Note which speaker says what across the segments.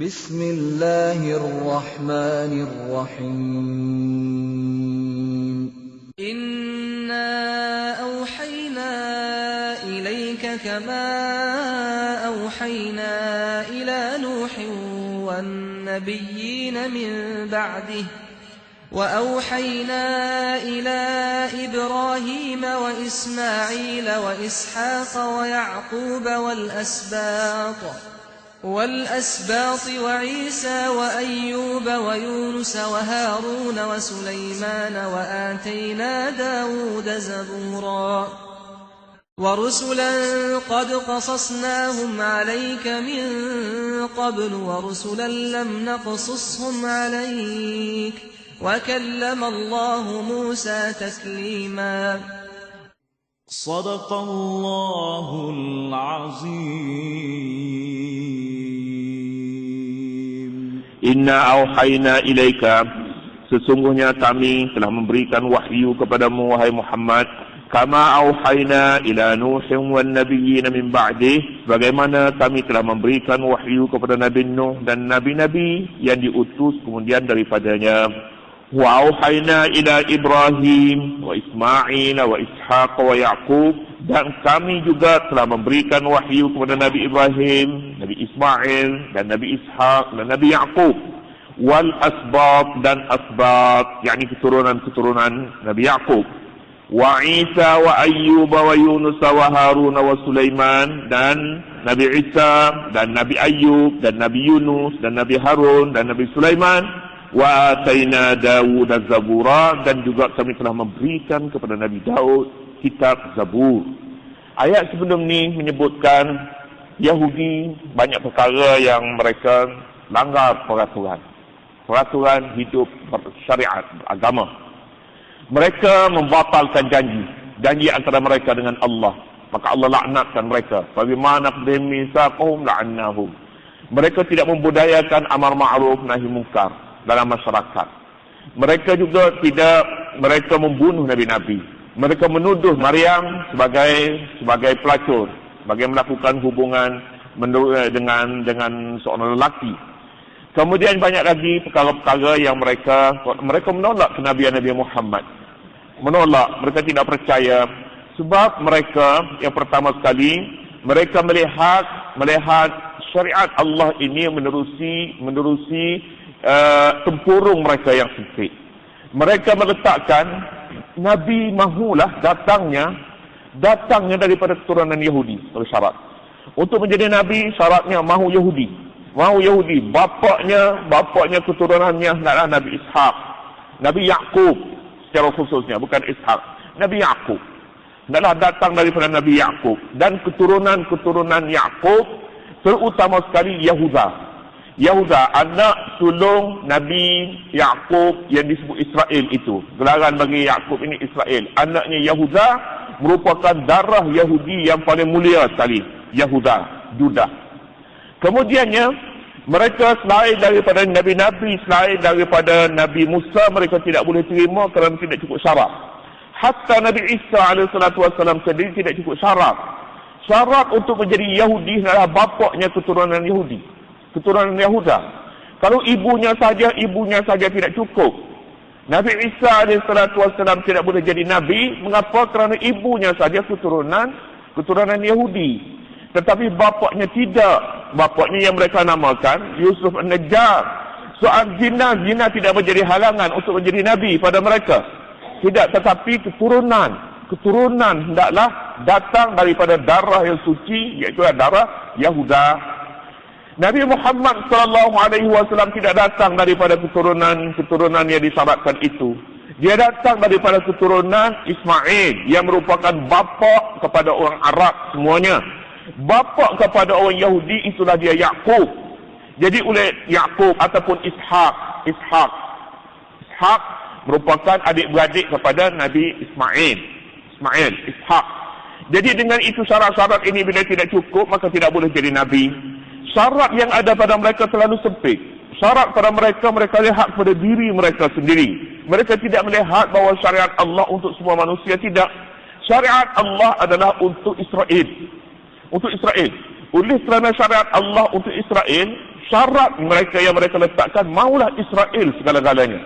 Speaker 1: بسم الله الرحمن الرحيم.
Speaker 2: إنا أوحينا إليك كما أوحينا إلى نوح والنبيين من بعده وأوحينا إلى إبراهيم وإسماعيل وإسحاق ويعقوب والأسباط والأسباط وعيسى وأيوب ويونس وهارون وسليمان وآتينا داود زبورا. ورسلا قد قصصناهم عليك من قبل ورسلا لم نقصصهم عليك. وكلم الله موسى تكليما.
Speaker 3: صدق الله العظيم.
Speaker 4: Inna auhayna ilaika. Sesungguhnya kami telah memberikan wahyu kepadamu wahai Muhammad. Kama auhayna ila Nuhin wan nabiyyin min ba'dih Bagaimana kami telah memberikan wahyu kepada Nabi Nuh dan nabi-nabi yang diutus kemudian daripadanya Wa Ismail wa Ishaq wa Yaqub dan kami juga telah memberikan wahyu kepada Nabi Ibrahim, Nabi Ismail dan Nabi Ishaq dan Nabi Yaqub. Wal asbab dan asbab yakni keturunan-keturunan Nabi Yaqub. Wa Isa wa Ayyub wa Yunus wa Harun wa Sulaiman dan Nabi Isa dan Nabi Ayyub dan Nabi Yunus dan Nabi Harun dan Nabi Sulaiman wa ataina Dawud Zabura dan juga kami telah memberikan kepada Nabi Daud kitab Zabur. Ayat sebelum ni menyebutkan Yahudi banyak perkara yang mereka langgar peraturan. Peraturan hidup syariat agama. Mereka membatalkan janji. Janji antara mereka dengan Allah. Maka Allah laknatkan mereka. Bagaimana qdim misaqahum la'annahum. Mereka tidak membudayakan amar ma'ruf nahi munkar dalam masyarakat. Mereka juga tidak mereka membunuh nabi-nabi. Mereka menuduh Maryam sebagai sebagai pelacur, sebagai melakukan hubungan dengan dengan seorang lelaki. Kemudian banyak lagi perkara-perkara yang mereka mereka menolak kenabian Nabi Muhammad. Menolak, mereka tidak percaya sebab mereka yang pertama sekali mereka melihat melihat syariat Allah ini menerusi menerusi uh, tempurung mereka yang sempit. Mereka meletakkan Nabi mahulah datangnya datangnya daripada keturunan Yahudi sebagai syarat. Untuk menjadi Nabi syaratnya mahu Yahudi. Mahu Yahudi. Bapaknya, bapaknya keturunannya adalah Nabi Ishaq. Nabi Yaqub secara khususnya, bukan Ishaq. Nabi Yaqub. Adalah datang daripada Nabi Yaqub. Dan keturunan-keturunan Yaqub terutama sekali Yahuda. Yahuda anak sulung Nabi Yakub yang disebut Israel itu. Gelaran bagi Yakub ini Israel. Anaknya Yahuda merupakan darah Yahudi yang paling mulia sekali. Yahuda, Judah. Kemudiannya mereka selain daripada Nabi-Nabi, selain daripada Nabi Musa, mereka tidak boleh terima kerana tidak cukup syarat. Hatta Nabi Isa AS sendiri tidak cukup syarat. Syarat untuk menjadi Yahudi adalah bapaknya keturunan Yahudi keturunan Yahuda. Kalau ibunya saja, ibunya saja tidak cukup. Nabi Isa AS tidak boleh jadi Nabi. Mengapa? Kerana ibunya saja keturunan keturunan Yahudi. Tetapi bapaknya tidak. Bapaknya yang mereka namakan Yusuf An-Najjar. Soal zina, zina tidak menjadi halangan untuk menjadi Nabi pada mereka. Tidak, tetapi keturunan. Keturunan hendaklah datang daripada darah yang suci, iaitu darah Yahuda Nabi Muhammad sallallahu alaihi wasallam tidak datang daripada keturunan-keturunan yang disyaratkan itu. Dia datang daripada keturunan Ismail yang merupakan bapa kepada orang Arab semuanya. Bapa kepada orang Yahudi itulah dia Yakub. Jadi oleh Yakub ataupun Ishak, Ishak. Ishak merupakan adik-beradik kepada Nabi Ismail. Ismail, Ishak. Jadi dengan itu syarat-syarat ini bila tidak cukup maka tidak boleh jadi nabi syarat yang ada pada mereka terlalu sempit. Syarat pada mereka, mereka lihat pada diri mereka sendiri. Mereka tidak melihat bahawa syariat Allah untuk semua manusia. Tidak. Syariat Allah adalah untuk Israel. Untuk Israel. Oleh kerana syariat Allah untuk Israel, syarat mereka yang mereka letakkan maulah Israel segala-galanya.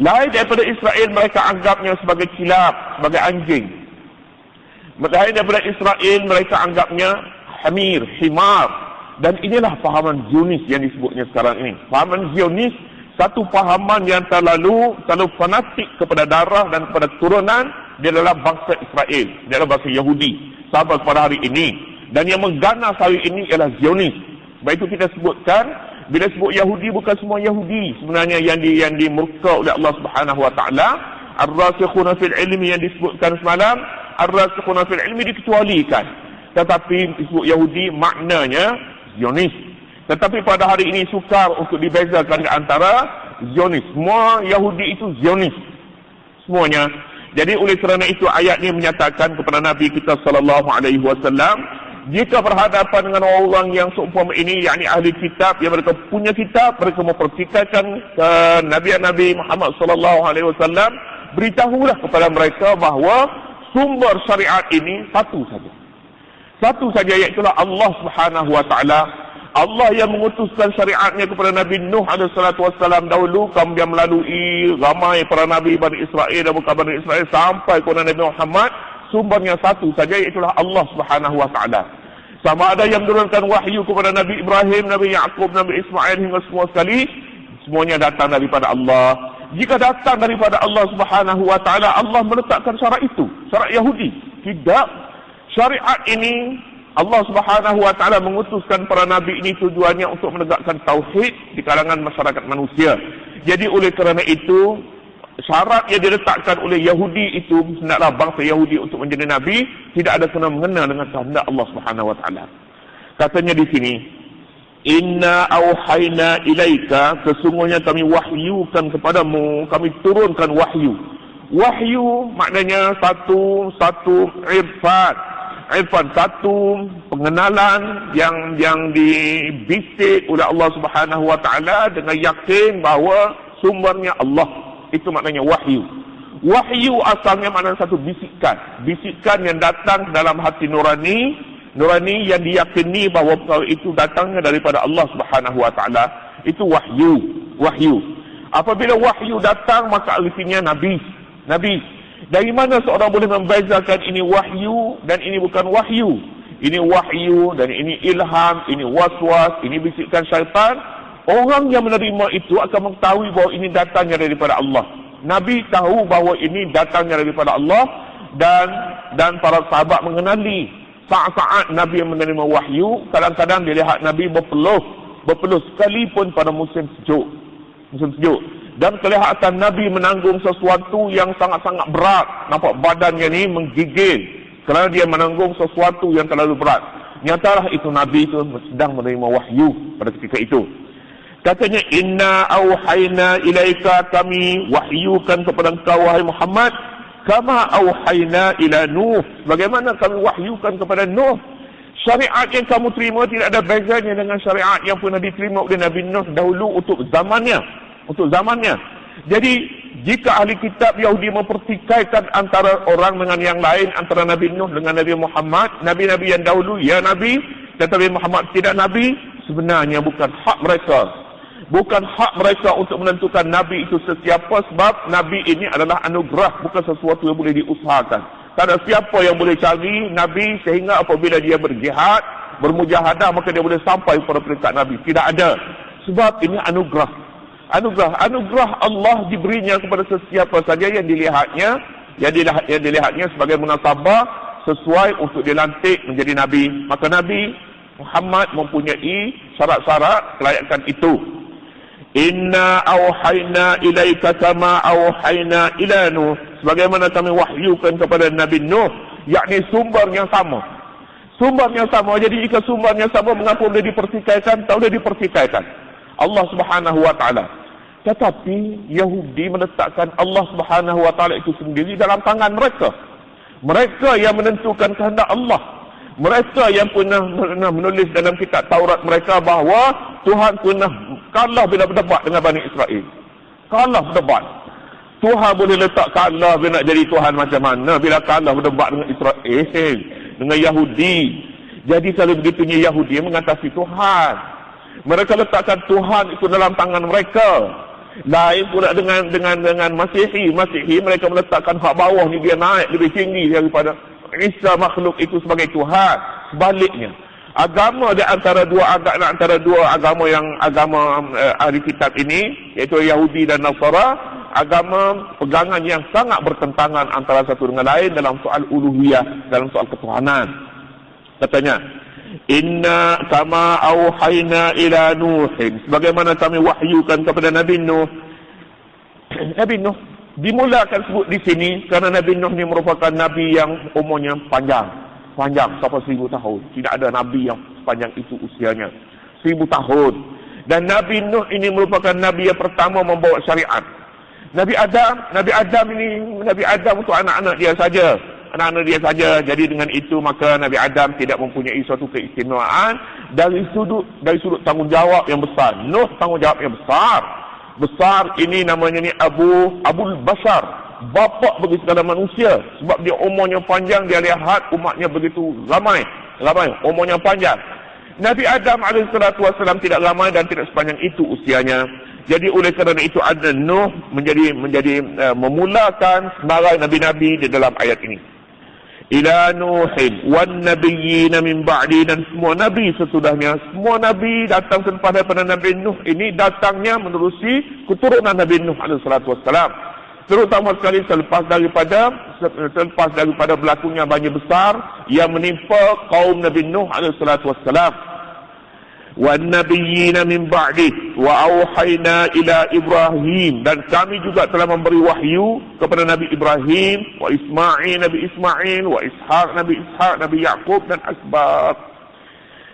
Speaker 4: Lain daripada Israel mereka anggapnya sebagai kilap, sebagai anjing. Lain daripada Israel mereka anggapnya hamir, himar. Dan inilah fahaman Zionis yang disebutnya sekarang ini. Fahaman Zionis satu fahaman yang terlalu terlalu fanatik kepada darah dan kepada keturunan dia adalah bangsa Israel, dia adalah bangsa Yahudi sampai kepada hari ini. Dan yang mengganas hari ini ialah Zionis. Sebab itu kita sebutkan bila sebut Yahudi bukan semua Yahudi sebenarnya yang di yang dimurka oleh Allah Subhanahu wa taala. Ar-rasikhuna fil ilmi yang disebutkan semalam, ar-rasikhuna fil ilmi dikecualikan. Tetapi disebut Yahudi maknanya Zionis. Tetapi pada hari ini sukar untuk dibezakan di antara Zionis. Semua Yahudi itu Zionis. Semuanya. Jadi oleh kerana itu ayat ini menyatakan kepada Nabi kita sallallahu alaihi wasallam jika berhadapan dengan orang yang seumpama ini yakni ahli kitab yang mereka punya kitab mereka mempertikaikan ke Nabi-Nabi Muhammad sallallahu alaihi wasallam beritahulah kepada mereka bahawa sumber syariat ini satu saja. Satu saja iaitu Allah Subhanahu wa taala. Allah yang mengutuskan syariatnya kepada Nabi Nuh alaihissalatu wassalam dahulu kemudian melalui ramai para Nabi Bani Israel dan bukan Bani Israel sampai kepada Nabi Muhammad sumbernya satu saja iaitu Allah subhanahu wa ta'ala. Sama ada yang menurunkan wahyu kepada Nabi Ibrahim, Nabi Yaakob, Nabi Ismail hingga semua sekali semuanya datang daripada Allah jika datang daripada Allah subhanahu wa ta'ala Allah meletakkan syarat itu syarat Yahudi tidak syariat ini Allah Subhanahu wa taala mengutuskan para nabi ini tujuannya untuk menegakkan tauhid di kalangan masyarakat manusia. Jadi oleh kerana itu syarat yang diletakkan oleh Yahudi itu hendaklah bangsa Yahudi untuk menjadi nabi tidak ada kena mengena dengan kehendak Allah Subhanahu wa taala. Katanya di sini Inna auhayna ilaika sesungguhnya kami wahyukan kepadamu kami turunkan wahyu. Wahyu maknanya satu satu irfan. Irfan satu pengenalan yang yang dibisik oleh Allah Subhanahu wa taala dengan yakin bahawa sumbernya Allah. Itu maknanya wahyu. Wahyu asalnya maknanya satu bisikan. Bisikan yang datang dalam hati nurani nurani yang diyakini bahawa perkara itu datangnya daripada Allah Subhanahu wa taala itu wahyu wahyu apabila wahyu datang maka artinya nabi nabi dari mana seorang boleh membezakan ini wahyu dan ini bukan wahyu? Ini wahyu dan ini ilham, ini waswas, ini bisikan syaitan. Orang yang menerima itu akan mengetahui bahawa ini datangnya daripada Allah. Nabi tahu bahawa ini datangnya daripada Allah dan dan para sahabat mengenali saat-saat Nabi menerima wahyu, kadang-kadang dilihat Nabi berpeluh, berpeluh sekalipun pada musim sejuk. Musim sejuk dan kelihatan Nabi menanggung sesuatu yang sangat-sangat berat. Nampak badannya ni menggigil kerana dia menanggung sesuatu yang terlalu berat. Nyatalah itu Nabi itu sedang menerima wahyu pada ketika itu. Katanya inna auhayna ilaika kami wahyukan kepada engkau wahai Muhammad kama auhayna ila Nuh. Bagaimana kami wahyukan kepada Nuh? Syariat yang kamu terima tidak ada bezanya dengan syariat yang pernah diterima oleh Nabi Nuh dahulu untuk zamannya untuk zamannya. Jadi jika ahli kitab Yahudi mempertikaikan antara orang dengan yang lain, antara Nabi Nuh dengan Nabi Muhammad, Nabi-Nabi yang dahulu, ya Nabi, tetapi Muhammad tidak Nabi, sebenarnya bukan hak mereka. Bukan hak mereka untuk menentukan Nabi itu sesiapa sebab Nabi ini adalah anugerah, bukan sesuatu yang boleh diusahakan. Tak ada siapa yang boleh cari Nabi sehingga apabila dia berjihad, bermujahadah, maka dia boleh sampai pada peringkat Nabi. Tidak ada. Sebab ini anugerah anugerah anugerah Allah diberinya kepada sesiapa saja yang dilihatnya yang dilihat yang dilihatnya sebagai munasabah sesuai untuk dilantik menjadi nabi maka nabi Muhammad mempunyai syarat-syarat kelayakan itu inna auhayna ilaika kama auhayna ila nuh. Sebagaimana kami wahyukan kepada nabi nuh yakni sumber yang sama. Sumber yang sama. Jadi jika sumber yang sama mengapa boleh dipertikaikan? Tak boleh dipertikaikan. Allah Subhanahu wa taala. Tetapi Yahudi meletakkan Allah Subhanahu wa taala itu sendiri dalam tangan mereka. Mereka yang menentukan kehendak Allah. Mereka yang pernah, pernah menulis dalam kitab Taurat mereka bahawa Tuhan pernah kalah bila berdebat dengan Bani Israel. Kalah berdebat. Tuhan boleh letak kalah bila nak jadi Tuhan macam mana bila kalah berdebat dengan Israel, dengan Yahudi. Jadi kalau begitunya Yahudi mengatasi Tuhan. Mereka letakkan Tuhan itu dalam tangan mereka. Lain pula dengan dengan dengan Masihi. Masihi mereka meletakkan hak bawah ni dia naik lebih tinggi daripada Isa makhluk itu sebagai Tuhan. Sebaliknya, agama di antara dua agama antara dua agama yang agama uh, ahli kitab ini iaitu Yahudi dan Nasara agama pegangan yang sangat bertentangan antara satu dengan lain dalam soal uluhiyah dalam soal ketuhanan. Katanya inna kama auhayna ila nuhin. Sebagaimana kami wahyukan kepada Nabi Nuh. Nabi Nuh dimulakan sebut di sini kerana Nabi Nuh ni merupakan nabi yang umurnya panjang panjang sampai seribu tahun tidak ada nabi yang sepanjang itu usianya seribu tahun dan Nabi Nuh ini merupakan nabi yang pertama membawa syariat Nabi Adam Nabi Adam ini Nabi Adam untuk anak-anak dia saja anak-anak dia saja. Jadi dengan itu maka Nabi Adam tidak mempunyai suatu keistimewaan dari sudut dari sudut tanggungjawab yang besar. Nuh tanggungjawab yang besar. Besar ini namanya ni Abu Abul Basar, bapa bagi segala manusia. Sebab dia umurnya panjang dia lihat umatnya begitu ramai, ramai umurnya panjang. Nabi Adam alaihissalam tidak ramai dan tidak sepanjang itu usianya. Jadi oleh kerana itu ada Nuh menjadi menjadi uh, memulakan sebagai nabi-nabi di dalam ayat ini. Ila nuhin wan nabiyyin min ba'di dan semua nabi sesudahnya. Semua nabi datang selepas daripada nabi nuh ini datangnya menerusi keturunan nabi nuh alaihi salatu wassalam terutama sekali selepas daripada selepas daripada berlakunya banjir besar yang menimpa kaum nabi nuh alaihi salatu wassalam والنبيين من بعده وأوحينا إلى إبراهيم dan kami juga telah memberi wahyu kepada Nabi Ibrahim wa Ismail Nabi Ismail wa Ishaq Nabi Ishaq Nabi Yaqub dan Asbab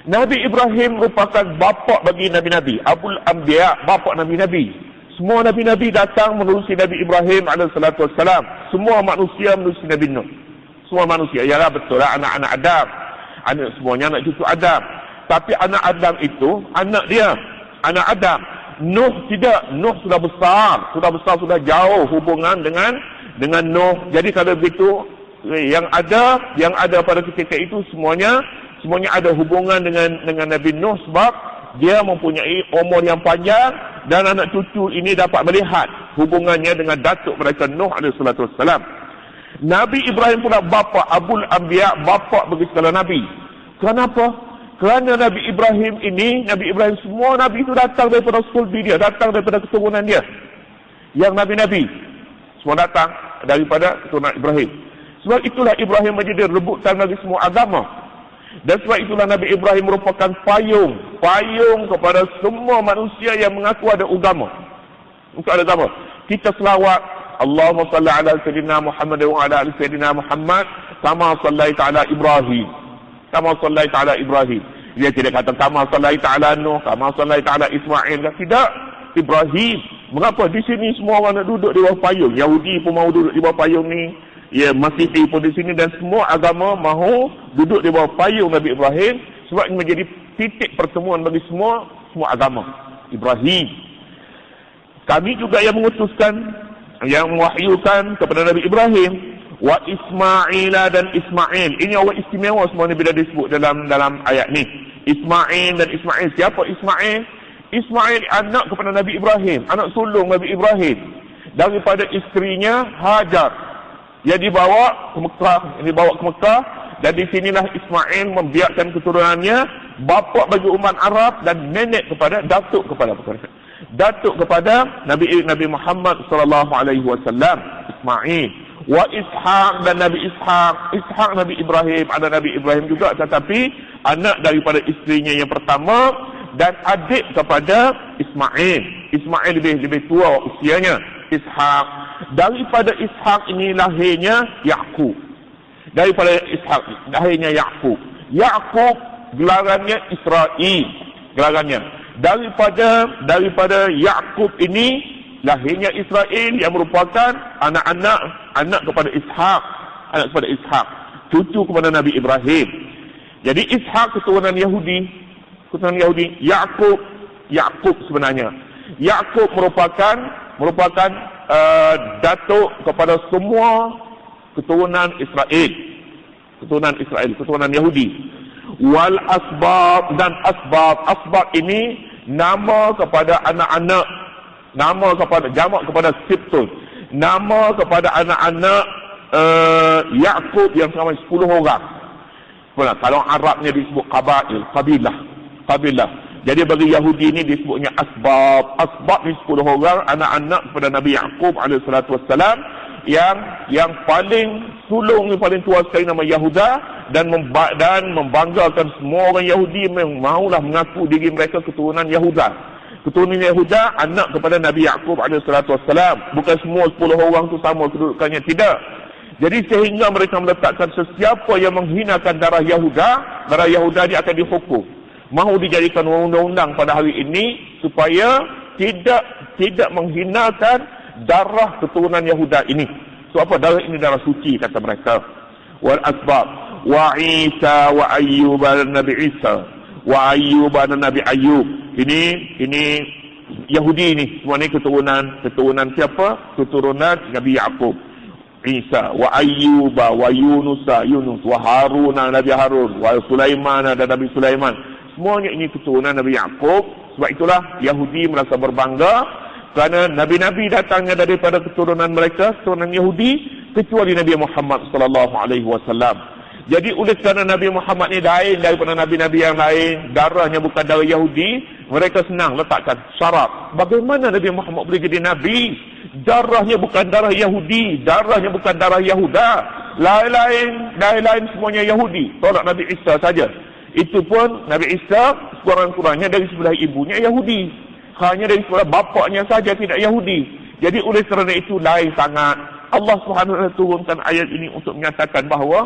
Speaker 4: Nabi Ibrahim merupakan bapa bagi Nabi-Nabi Abul Anbiya bapa Nabi-Nabi semua Nabi-Nabi datang menerusi Nabi Ibrahim AS semua manusia menerusi Nabi Nuh. Semua manusia. Ialah betul lah anak-anak Adam. Anak semuanya anak cucu Adam. Tapi anak Adam itu anak dia anak Adam. Nuh tidak. Nuh sudah besar. Sudah besar sudah jauh hubungan dengan dengan Nuh. Jadi kalau begitu yang ada yang ada pada ketika itu semuanya semuanya ada hubungan dengan dengan Nabi Nuh sebab dia mempunyai umur yang panjang dan anak cucu ini dapat melihat hubungannya dengan datuk mereka Nuh wassalam Nabi Ibrahim pula bapa Abul Anbiya bapa bagi segala nabi kenapa kerana Nabi Ibrahim ini, Nabi Ibrahim semua Nabi itu datang daripada sulbi dia, datang daripada keturunan dia. Yang Nabi-Nabi, semua datang daripada keturunan Ibrahim. Sebab itulah Ibrahim menjadi rebutan bagi semua agama. Dan sebab itulah Nabi Ibrahim merupakan payung. Payung kepada semua manusia yang mengaku ada agama. Untuk ada agama. Kita selawat. Allahumma salli ala Sayyidina Muhammad wa ala Sayyidina Muhammad. Sama salli ta'ala Ibrahim kama sallaita ala Ibrahim. Dia tidak kata kama sallaita ala Nuh, kama sallaita ala Ismail. Tidak. Ibrahim. Mengapa di sini semua orang nak duduk di bawah payung? Yahudi pun mahu duduk di bawah payung ni. Ya, Masihi pun di sini dan semua agama mahu duduk di bawah payung Nabi Ibrahim sebab ini menjadi titik pertemuan bagi semua semua agama. Ibrahim. Kami juga yang mengutuskan yang mewahyukan kepada Nabi Ibrahim wa Ismail dan Ismail. Ini Allah istimewa semua ni bila disebut dalam dalam ayat ni. Ismail dan Ismail. Siapa Ismail? Ismail anak kepada Nabi Ibrahim, anak sulung Nabi Ibrahim. Daripada isterinya Hajar. Yang dibawa ke Mekah, dibawa ke Mekah dan di sinilah Ismail membiarkan keturunannya bapa bagi umat Arab dan nenek kepada datuk kepada? Datuk kepada Nabi Nabi Muhammad sallallahu alaihi wasallam Ismail. Wa Ishaq dan Nabi Ishaq. Ishaq Nabi Ibrahim ada Nabi Ibrahim juga tetapi anak daripada isterinya yang pertama dan adik kepada Ismail. Ismail lebih lebih tua usianya Ishaq. Daripada Ishaq ini lahirnya Yaqub. Daripada Ishaq lahirnya Yaqub. Yaqub gelarannya Israel. Gelarannya. Daripada daripada Yaqub ini lahirnya Israel yang merupakan anak-anak anak kepada Ishak anak kepada Ishak cucu kepada Nabi Ibrahim. Jadi Ishak keturunan Yahudi. Keturunan Yahudi Yakub Yakub sebenarnya. Yakub merupakan merupakan uh, datuk kepada semua keturunan Israel. Keturunan Israel keturunan Yahudi. Wal asbab dan asbab. Asbab ini nama kepada anak-anak. Nama kepada jamak kepada Sibtun nama kepada anak-anak uh, Yaqub yang sampai 10 orang. Kalau Arabnya disebut kabail kabilah kabilah jadi bagi Yahudi ini disebutnya asbab asbab ni 10 orang anak-anak kepada Nabi salatu wassalam yang yang paling sulung yang paling tua sekali nama Yahuda dan memba dan membanggakan semua orang Yahudi yang maulah mengaku diri mereka keturunan Yahuda. Keturunan Yahuda anak kepada Nabi salatu wassalam. Bukan semua 10 orang tu sama kedudukannya tidak. Jadi sehingga mereka meletakkan sesiapa yang menghinakan darah Yahuda, darah Yahuda dia akan dihukum. Mahu dijadikan undang-undang pada hari ini supaya tidak tidak menghinakan darah keturunan Yahuda ini. So apa darah ini darah suci kata mereka. Wal asbab wa Isa wa Ayyub Nabi Isa wa Ayyub Nabi Ayyub. Ini ini Yahudi ini semua ni keturunan keturunan siapa? Keturunan Nabi Yakub. Isa wa Ayyub wa Yunus Yunus wa Harun Nabi Harun wa Sulaiman dan Nabi Sulaiman. Semuanya ini keturunan Nabi Yakub. Sebab itulah Yahudi merasa berbangga kerana nabi-nabi datangnya daripada keturunan mereka, keturunan Yahudi, kecuali Nabi Muhammad sallallahu alaihi wasallam. Jadi oleh kerana Nabi Muhammad ni lain daripada nabi-nabi yang lain, darahnya bukan darah Yahudi, mereka senang letakkan syarat. Bagaimana Nabi Muhammad boleh jadi nabi? Darahnya bukan darah Yahudi, darahnya bukan darah Yahuda. Lain-lain, lain-lain semuanya Yahudi. Tolak Nabi Isa saja. Itu pun Nabi Isa kurang-kurangnya dari sebelah ibunya Yahudi hanya dari sebelah bapaknya saja tidak Yahudi. Jadi oleh kerana itu lain sangat. Allah wa turunkan ayat ini untuk menyatakan bahawa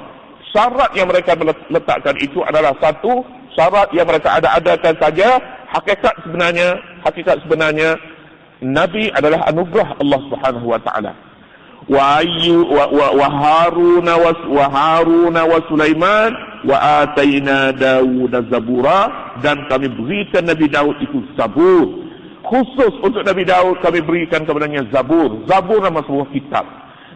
Speaker 4: syarat yang mereka letakkan itu adalah satu syarat yang mereka ada-adakan saja hakikat sebenarnya hakikat sebenarnya nabi adalah anugerah Allah Subhanahu wa taala. Wa ayyu wa, wa, wa Harun wa, wa Harun wa Sulaiman wa zabura dan kami berikan Nabi Daud itu zabur khusus untuk Nabi Daud kami berikan kepadanya Zabur. Zabur nama sebuah kitab.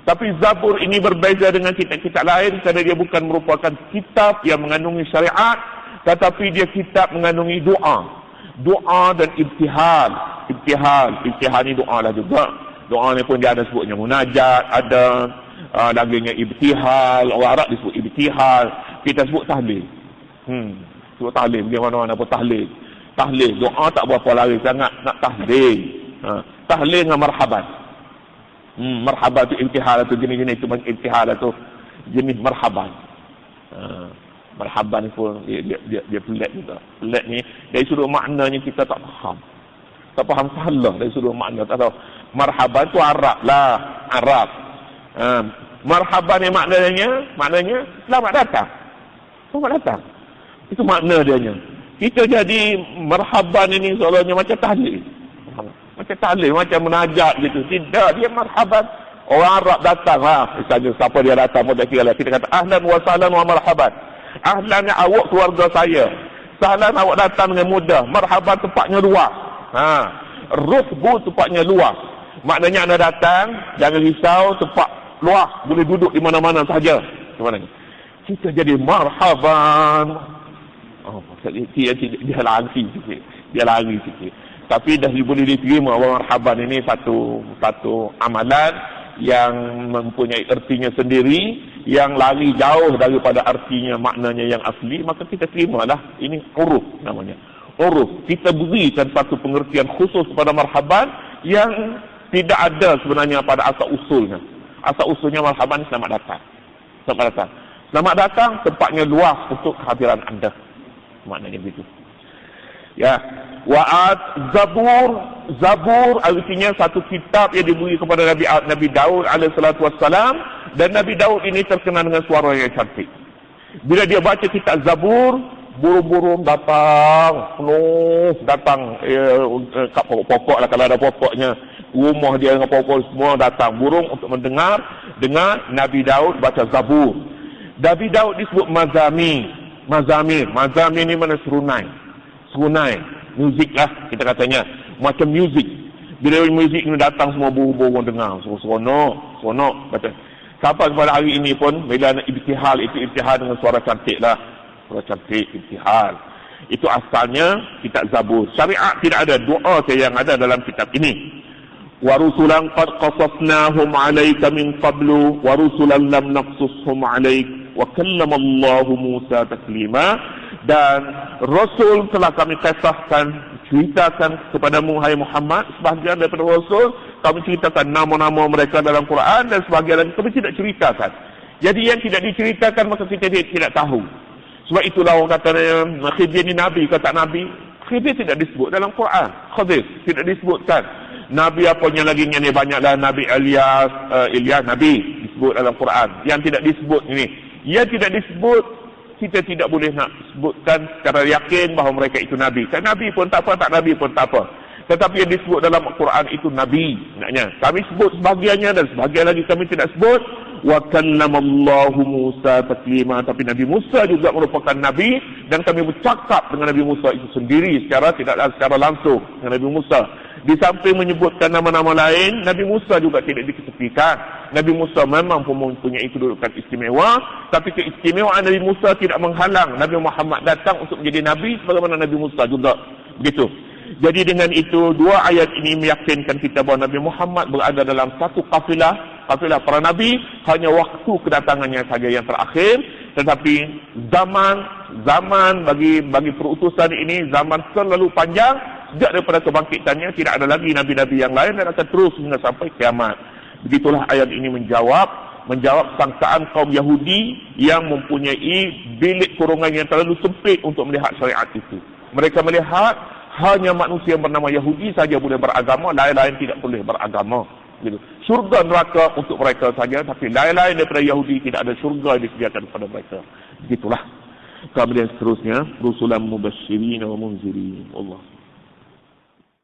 Speaker 4: Tapi Zabur ini berbeza dengan kitab-kitab lain kerana dia bukan merupakan kitab yang mengandungi syariat tetapi dia kitab mengandungi doa. Doa dan ibtihal. Ibtihal. Ibtihal ni doa lah juga. Doa ni pun dia ada sebutnya munajat, ada uh, laginya ibtihal. Orang Arab disebut ibtihal. Kita sebut tahlil. Hmm. Sebut tahlil. Bagaimana-mana pun tahlil tahlil doa tak berapa lari sangat nak tahlil ha. tahlil dengan marhaban hmm, marhaban tu intihal tu jenis-jenis tu intihal tu jenis marhaban ha. marhaban pun dia, dia, dia, dia pelik juga pelik ni dari sudut maknanya kita tak faham tak faham salah dari sudut makna tak tahu marhaban tu Arab lah Arab ha. marhaban ni maknanya maknanya selamat datang selamat datang itu makna dia kita jadi marhaban ini seolahnya macam tahlil. Macam tahlil, macam menajak gitu. Tidak, dia marhaban. Orang Arab datang lah. Misalnya siapa dia datang pun tak kira lah. Kita kata ahlan wa sahlan wa marhaban. Ahlan awak keluarga saya. Sahlan awak datang dengan mudah. Marhaban tempatnya luas. Ha. Ruhbu tempatnya luas. Maknanya anda datang, jangan risau tempat luas. Boleh duduk di mana-mana saja. Macam Kita jadi marhaban. Oh, dia, dia, dia, lari sikit. Dia lari sikit. Tapi dah boleh diterima bahawa marhaban ini satu satu amalan yang mempunyai artinya sendiri yang lari jauh daripada artinya maknanya yang asli maka kita terimalah ini huruf namanya huruf kita berikan satu pengertian khusus kepada marhaban yang tidak ada sebenarnya pada asal usulnya. Asal usulnya marhaban selamat datang. Selamat datang. Selamat datang tempatnya luas untuk kehadiran anda. Maknanya begitu. Ya, wa'at zabur zabur artinya satu kitab yang diberi kepada Nabi Nabi Daud alaihi salatu wassalam. Dan Nabi Daud ini terkenal dengan suara yang cantik. Bila dia baca kitab zabur, burung-burung datang, penuh datang eh, kat pokok-pokok lah kalau ada pokoknya. Rumah dia dengan pokok semua datang. Burung untuk mendengar dengar Nabi Daud baca zabur. Nabi Daud disebut mazami mazamir. Mazamir ni mana serunai. Serunai. Muzik lah kita katanya. Macam muzik. Bila muzik ni datang semua burung-burung dengar. Seronok. Seronok. Kata. Sampai kepada hari ini pun bila nak ibtihal itu ibtihal dengan suara cantik lah. Suara cantik ibtihal. Itu asalnya kitab Zabur. Syariat tidak ada doa yang ada dalam kitab ini. Qasasnahum 'alaika min qablu wa rusulan lam naqsushum 'alaik wa kallama Allah Musa taklima dan rasul telah kami kisahkan ceritakan kepadamu hai Muhammad sebahagian daripada rasul kami ceritakan nama-nama mereka dalam Quran dan sebahagian kami tidak ceritakan. Jadi yang tidak diceritakan maka kita tidak tahu. Sebab itulah orang kata Khidir ni Nabi ke tak Nabi? Khidir tidak disebut dalam Quran. Khidir tidak disebutkan. Nabi apa yang lagi ni banyaklah Nabi Elias, uh, Ilyas Nabi disebut dalam Quran. Yang tidak disebut ini. Yang tidak disebut kita tidak boleh nak sebutkan secara yakin bahawa mereka itu Nabi. Kan Nabi pun tak apa, tak Nabi pun tak apa. Tetapi yang disebut dalam Al-Quran itu Nabi. Maknanya, kami sebut sebahagiannya dan sebahagian lagi kami tidak sebut wa kallamallahu Musa taklima tapi Nabi Musa juga merupakan nabi. Dan kami bercakap dengan Nabi Musa itu sendiri secara tidak secara langsung dengan Nabi Musa. Di samping menyebutkan nama-nama lain Nabi Musa juga tidak diketepikan Nabi Musa memang pun mempunyai kedudukan istimewa. Tapi keistimewaan Nabi Musa tidak menghalang. Nabi Muhammad datang untuk menjadi nabi sebagaimana Nabi Musa juga. Begitu jadi dengan itu dua ayat ini meyakinkan kita bahawa Nabi Muhammad berada dalam satu kafilah kafilah para nabi hanya waktu kedatangannya saja yang terakhir. Tetapi zaman zaman bagi bagi perutusan ini zaman terlalu panjang sejak daripada kebangkitannya tidak ada lagi nabi-nabi yang lain dan akan terus hingga sampai kiamat. Begitulah ayat ini menjawab menjawab sangkaan kaum Yahudi yang mempunyai bilik kurungan yang terlalu sempit untuk melihat syariat itu. Mereka melihat hanya manusia yang bernama Yahudi saja boleh beragama, lain-lain tidak boleh beragama. Gitu. Surga neraka untuk mereka saja, tapi lain-lain daripada Yahudi tidak ada surga yang disediakan kepada mereka. Begitulah. Kemudian seterusnya, Rusulam Mubashirin wa Munzirin. Allah.